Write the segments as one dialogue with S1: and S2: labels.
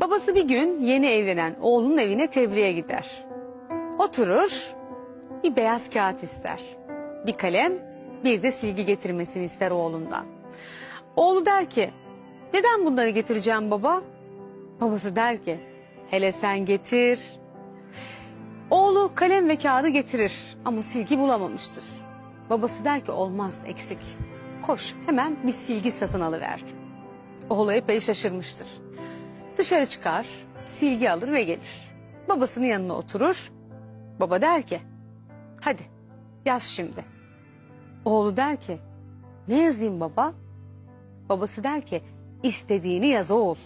S1: Babası bir gün yeni evlenen oğlunun evine tebriğe gider. Oturur, bir beyaz kağıt ister. Bir kalem, bir de silgi getirmesini ister oğlundan. Oğlu der ki, neden bunları getireceğim baba? Babası der ki, hele sen getir. Oğlu kalem ve kağıdı getirir ama silgi bulamamıştır. Babası der ki olmaz eksik. Koş hemen bir silgi satın alıver. Oğlu epey şaşırmıştır. Dışarı çıkar, silgi alır ve gelir. Babasının yanına oturur. Baba der ki, hadi yaz şimdi. Oğlu der ki, ne yazayım baba? Babası der ki, istediğini yaz oğul.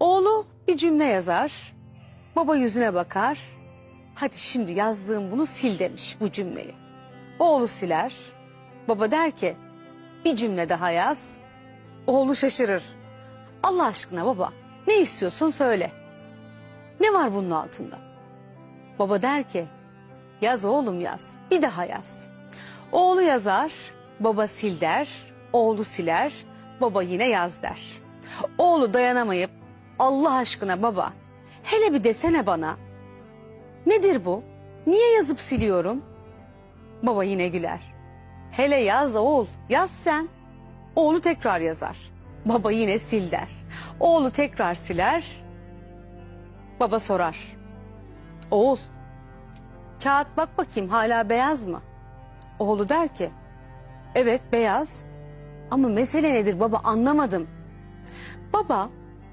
S1: Oğlu bir cümle yazar. Baba yüzüne bakar. Hadi şimdi yazdığım bunu sil demiş bu cümleyi. Oğlu siler. Baba der ki, bir cümle daha yaz. Oğlu şaşırır. Allah aşkına baba ne istiyorsun söyle. Ne var bunun altında? Baba der ki yaz oğlum yaz bir daha yaz. Oğlu yazar baba sil der oğlu siler baba yine yaz der. Oğlu dayanamayıp Allah aşkına baba hele bir desene bana. Nedir bu? Niye yazıp siliyorum? Baba yine güler. Hele yaz oğul yaz sen. Oğlu tekrar yazar. Baba yine sil der. Oğlu tekrar siler. Baba sorar. Oğul, kağıt bak bakayım hala beyaz mı? Oğlu der ki, evet beyaz ama mesele nedir baba anlamadım. Baba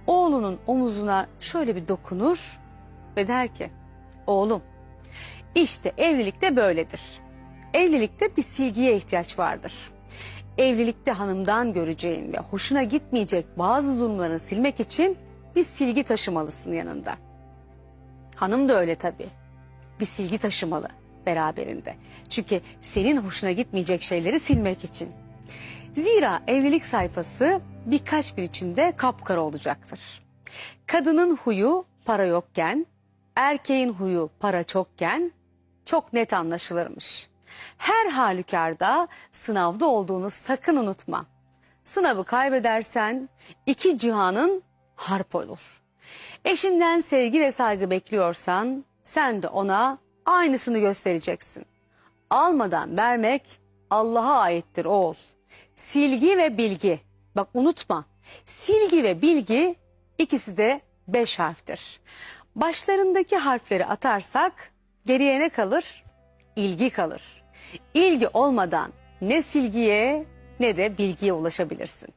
S1: oğlunun omuzuna şöyle bir dokunur ve der ki, oğlum işte evlilikte böyledir. Evlilikte bir silgiye ihtiyaç vardır evlilikte hanımdan göreceğin ve hoşuna gitmeyecek bazı durumları silmek için bir silgi taşımalısın yanında. Hanım da öyle tabii. Bir silgi taşımalı beraberinde. Çünkü senin hoşuna gitmeyecek şeyleri silmek için. Zira evlilik sayfası birkaç gün içinde kapkara olacaktır. Kadının huyu para yokken, erkeğin huyu para çokken çok net anlaşılırmış. Her halükarda sınavda olduğunu sakın unutma. Sınavı kaybedersen iki cihanın harp olur. Eşinden sevgi ve saygı bekliyorsan sen de ona aynısını göstereceksin. Almadan vermek Allah'a aittir oğul. Silgi ve bilgi. Bak unutma. Silgi ve bilgi ikisi de beş harftir. Başlarındaki harfleri atarsak geriye ne kalır? İlgi kalır. İlgi olmadan ne silgiye ne de bilgiye ulaşabilirsin.